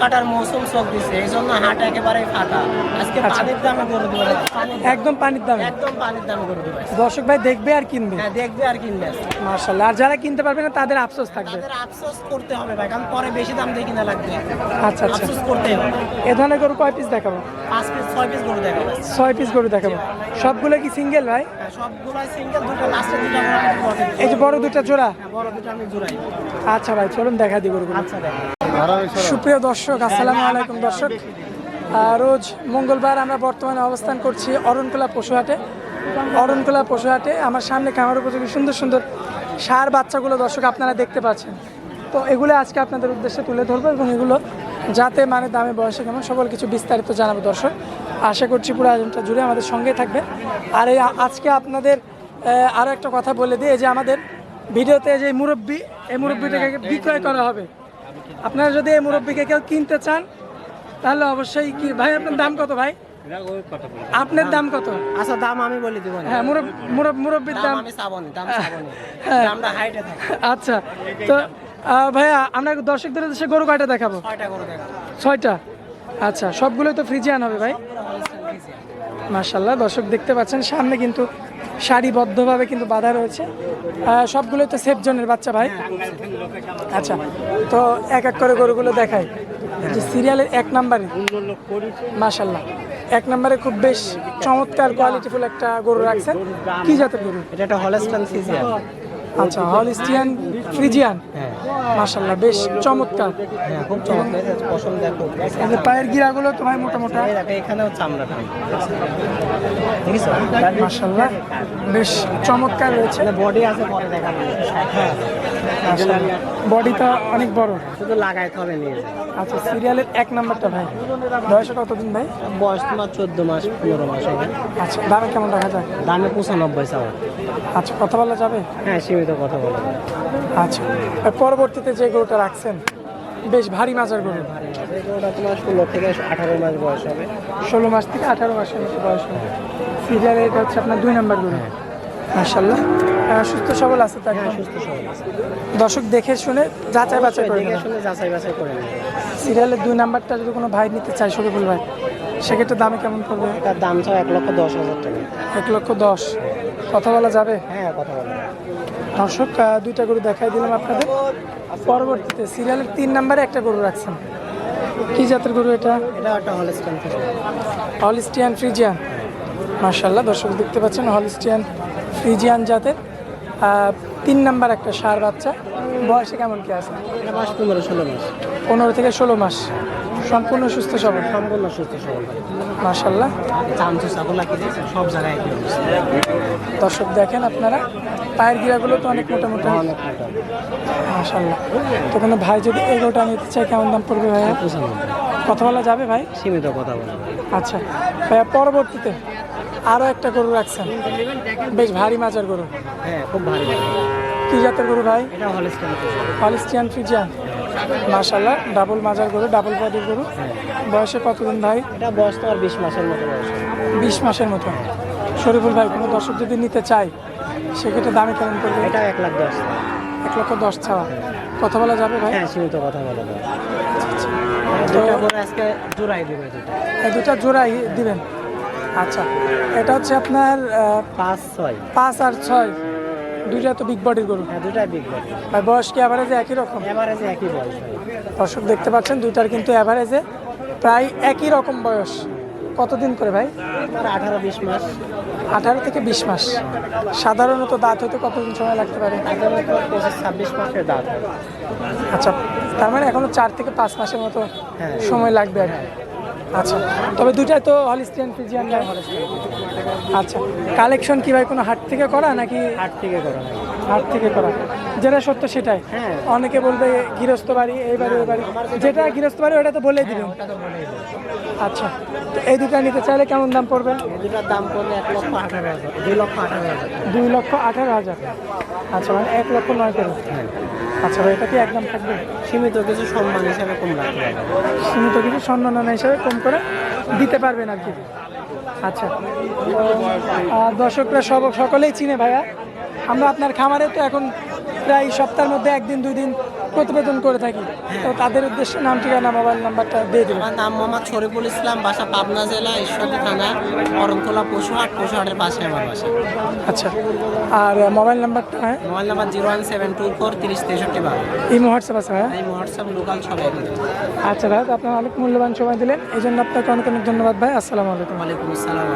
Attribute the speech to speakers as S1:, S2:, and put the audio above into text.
S1: কাটার মৌসুম দিচ্ছে এই জন্য হাট একেবারেই ফাঁকা। আজকে
S2: আচ্ছা।
S1: পানির দামে গরু দিবে।
S2: একদম পানির দামে।
S1: একদম পানির দামে গরু দিবে
S2: দর্শক ভাই দেখবে আর কিনবে।
S1: হ্যাঁ দেখবে আর কিনবে
S2: আর যারা কিনতে পারবে না তাদের আফসোস থাকবে।
S1: তাদের আফসোস করতে হবে ভাই কারণ পরে বেশি দাম দিয়ে কিনা লাগবে।
S2: আচ্ছা আচ্ছা।
S1: আফসোস করতেই হবে।
S2: এ ধরনের গরু কয় পিস দেখাবো?
S1: পাঁচ পিস ছয় পিস গরু দেখাবো
S2: ছয় পিস গরু দেখাবো। সবগুলো কি সিঙ্গেল ভাই?
S1: হ্যাঁ, সিঙ্গেল দুটো লাস্টে দুটো করে আমি পকেট
S2: এই যে বড় দুটা জোড়া।
S1: বড় দুটো আমি জোড়াই।
S2: আচ্ছা ভাই চলুন দেখা দিই গরুগুলো।
S1: আচ্ছা
S2: সুপ্রিয় দর্শক, আসসালামু আলাইকুম দর্শক। রোজ মঙ্গলবার আমরা বর্তমানে অবস্থান করছি অরণকোলা পশুহাটে। অরণকোলা পশুহাটে আমার সামনে খামার উপযোগী সুন্দর সুন্দর সার বাচ্চাগুলো দর্শক আপনারা দেখতে পাচ্ছেন। তো এগুলো আজকে আপনাদের উদ্দেশ্যে তুলে ধরবো এবং এগুলো যাতে মানে দামে, বয়সে কেমন সকল কিছু বিস্তারিত জানাব দর্শক। আশা করছি পুরো আয়োজনটা জুড়ে আমাদের সঙ্গে থাকবে। আর এই আজকে আপনাদের আরও একটা কথা বলে দিই যে আমাদের ভিডিওতে যে মুরব্বী, এই মুরব্বীটাকে বিক্রয় করা হবে। আপনারা যদি এই মুরব্বীকে কেউ কিনতে চান তাহলে অবশ্যই কি ভাই আপনার দাম কত ভাই? আপনার দাম কত?
S1: আচ্ছা দাম আমি বলে দিব
S2: হ্যাঁ মুরব- মুরব্বীর
S1: দাম
S2: দাম
S1: আমি সাবন দাম সাবন
S2: হ্যাঁ।
S1: থাকে।
S2: আচ্ছা তো ভাইয়া আমরা দর্শকদের দেশে গরু কয়টা দেখাবো?
S1: ছয়টা গরু দেখাবো।
S2: ছয়টা। আচ্ছা সবগুলোই তো ফ্রিজিয়ান হবে ভাই? মার্শাল্লাহ দর্শক দেখতে পাচ্ছেন, সামনে কিন্তু সারিবদ্ধভাবে কিন্তু বাধা রয়েছে। সবগুলোই তো সেফ জোনের বাচ্চা ভাই। আচ্ছা তো এক এক করে গরুগুলো দেখায় যে সিরিয়ালের এক নাম্বারে মাশাল্লাহ এক নম্বরে খুব বেশ চমৎকার কোয়ালিটিফুল একটা গরু রাখছেন। কি জাতের গরু?
S1: এটা একটা হলেস্টান ফিজিয়ান
S2: আচ্ছা হলিস্টিয়ান ফ্রিজিয়ান?
S1: হ্যাঁ।
S2: মাশাল্লাহ বেশ চমৎকার।
S1: হ্যাঁ খুব চমৎকার পছন্দ দেখো।
S2: পায়ের গিরাগুলো তোমার মোটা মোটা
S1: এই এখানেও চামড়া থাকে ঠিক আছে
S2: মাশাল্লাহ বেশ চমৎকার রয়েছে।
S1: বডি আছে পরে দেখাবো। হ্যাঁ।
S2: বডিটা অনেক বড়?
S1: শুধু লাগাইতে হবে নিয়ে যায়।
S2: আচ্ছা সিরিয়ালের এক নাম্বারটা ভাই। বয়সে কতদিন ভাই?
S1: বয়স তোমার চোদ্দ মাস পনেরো মাস হবে।
S2: আচ্ছা দামে কেমন রাখা যায়?
S1: দামে পঁচানব্বই চাওয়া।
S2: আচ্ছা কথা বলা যাবে?
S1: হ্যাঁ সীমিত কথা বলা যায়।
S2: আচ্ছা আর পরবর্তীতে যে গরুটা রাখছেন বেশ ভারী মাজার গরু।
S1: ওটা তোমার ষোলো থেকে আঠারো মাস বয়স হবে।
S2: ষোলো মাস থেকে আঠারো মাসের মতো বয়স হবে। সিরিয়ালে এটা হচ্ছে আপনার দুই নাম্বার গরু। মার্শাল্লাহ সুস্থ সবল আছে তো একদম
S1: সুস্থ সবল আছে।
S2: দর্শক দেখে শুনে যাচাই বাছাই করে
S1: দেখে শুনে যাচাই বাছাই করে
S2: সিরিয়ালের দুই নাম্বারটা যদি কোনো ভাই নিতে চায় শরীফুল ভাই সেক্ষেত্রে দামে কেমন পড়বে?
S1: এটার দাম চাও এক লক্ষ দশ হাজার টাকা।
S2: এক লক্ষ দশ। কথা বলা যাবে?
S1: হ্যাঁ কথা বলা
S2: দর্শক দুইটা গরু দেখাই দিলাম আপনাদের। পরবর্তীতে সিরিয়ালের তিন নাম্বারে একটা গরু রাখছেন। কি জাতের গরু এটা?
S1: এটা একটা হলস্টান ফিজিয়ান
S2: হলিস্টিয়ান ফ্রিজিয়ান মার্শাল্লাহ দর্শক দেখতে পাচ্ছেন হলিস্টিয়ান ফ্রিজিয়ান জাতের তিন নাম্বার একটা সার বাচ্চা। বয়সে কেমন কি আছে?
S1: মাস পনেরো ষোলো মাস।
S2: পনেরো থেকে ষোলো মাস। সম্পূর্ণ সুস্থ সবল?
S1: সম্পূর্ণ সুস্থ সবল। চাকুলা সব জায়গায়
S2: দর্শক দেখেন আপনারা পায়ের গিরাগুলো তো অনেক মোটা মোটা।
S1: অনেক মোটা।
S2: মার্শাল্লাহ তো কোনো ভাই যদি এগোটা নিতে চায় কেমন দাম পড়বে ভাইয়া?
S1: পঁচানব্বই।
S2: কথা বলা যাবে ভাই?
S1: সীমিত কথা বলা
S2: আচ্ছা। ভাইয়া পরবর্তীতে আরও একটা গরু রাখছেন। বেশ ভারী মাজার গরু।
S1: হ্যাঁ খুব ভারী।
S2: কি জাতের গরু ভাই? হলিস্টিয়ান ফ্রিজিয়ান মাশাল্লাহ ডাবল মাজার গরু ডাবল বডির গরু। বয়সে কতদিন ভাই?
S1: এটা বয়স তোমার বিশ মাসের মতো বয়স।
S2: বিশ মাসের মতো। শরীফুল ভাই কোনো দর্শক যদি নিতে চায় সেক্ষেত্রে দামে কেমন পড়বে?
S1: এটা এক লাখ দশ।
S2: এক লক্ষ দশ ছাড়া। কথা বলা যাবে ভাই?
S1: হ্যাঁ সীমিত কথা বলা
S2: তো
S1: দুটা আজকে জোড়াই দেবে দুটা
S2: জোড়াই দিবেন? আচ্ছা এটা হচ্ছে আপনার
S1: পাঁচ ছয়।
S2: পাঁচ আর ছয়। দুইটা তো বিগ বডির গরু।
S1: হ্যাঁ দুটাই বিগ বডি
S2: ভাই বয়স কি অ্যাভারেজে একই রকম?
S1: এভারেজে একই বয়স
S2: দর্শক দেখতে পাচ্ছেন দুইটার কিন্তু অ্যাভারেজে প্রায় একই রকম বয়স। কতদিন করে ভাই?
S1: আঠারো বিশ মাস।
S2: আঠারো থেকে বিশ মাস। সাধারণত দাঁত হতে কতদিন সময় লাগতে পারে?
S1: ছাব্বিশ মাসের দাঁত।
S2: আচ্ছা তার মানে এখনও চার থেকে পাঁচ মাসের মতো
S1: হ্যাঁ।
S2: সময় লাগবে আর কি। আচ্ছা তবে দুটাই তো হলিস্টিয়ান ফিজিয়ান গায়ে আচ্ছা কালেকশন কি ভাই কোনো হাট থেকে করা নাকি?
S1: হাট থেকে করা হয়।
S2: হাট থেকে করা। যেটা সত্য সেটাই।
S1: হ্যাঁ।
S2: অনেকে বলবে গৃহস্থ বাড়ি এই বাড়ি ওই বাড়ি। যেটা গৃহস্থ বাড়ি ওটা তো বলেই দিবেন।
S1: দেবে
S2: আচ্ছা তো এই দুটা নিতে চাইলে কেমন দাম পড়বে?
S1: দুটার দাম পড়লে এক লক্ষ আঠারো হাজার দুই লক্ষ আঠারো হাজার।
S2: দুই লক্ষ আঠারো হাজার। আচ্ছা মানে এক লক্ষ নয়
S1: হ্যাঁ।
S2: আচ্ছা ভাই এটা কি একদম থাকবে?
S1: সীমিত কিছু সম্মান হিসাবে কম রাখতে
S2: সীমিত কিছু সম্মাননা হিসাবে কম করে দিতে পারবেন আর কি। আচ্ছা। দর্শকরা সব সকলেই চিনে ভাইয়া। আমরা আপনার খামারে তো এখন প্রায় সপ্তাহের মধ্যে একদিন দুই দিন প্রতিবেদন করে থাকি। তো তাদের উদ্দেশ্যে নাম ঠিকানা মোবাইল নাম্বারটা দিয়ে দেবেন।
S1: আমার নাম মোহাম্মদ শরীফুল ইসলাম বাসা পাবনা জেলা ঈশ্বরদী থানা অরণখোলা পশুহাট পশুহাটের পাশে আমার বাসা।
S2: আচ্ছা। আর মোবাইল নাম্বারটা হ্যাঁ?
S1: Mobile number zero one seven two four তিরিশ তেষট্টি বারো।
S2: ইমো হোয়াটসঅ্যাপ আছে হ্যাঁ?
S1: এই হোয়াটসঅ্যাপ লোকাল সবাই
S2: আচ্ছা ভাই আপনার অনেক মূল্যবান সময় দিলেন। এই জন্য আপনাকে অনেক অনেক ধন্যবাদ ভাই। আসসালামু আলাইকুম।
S1: ওয়ালাইকুম আসসালাম।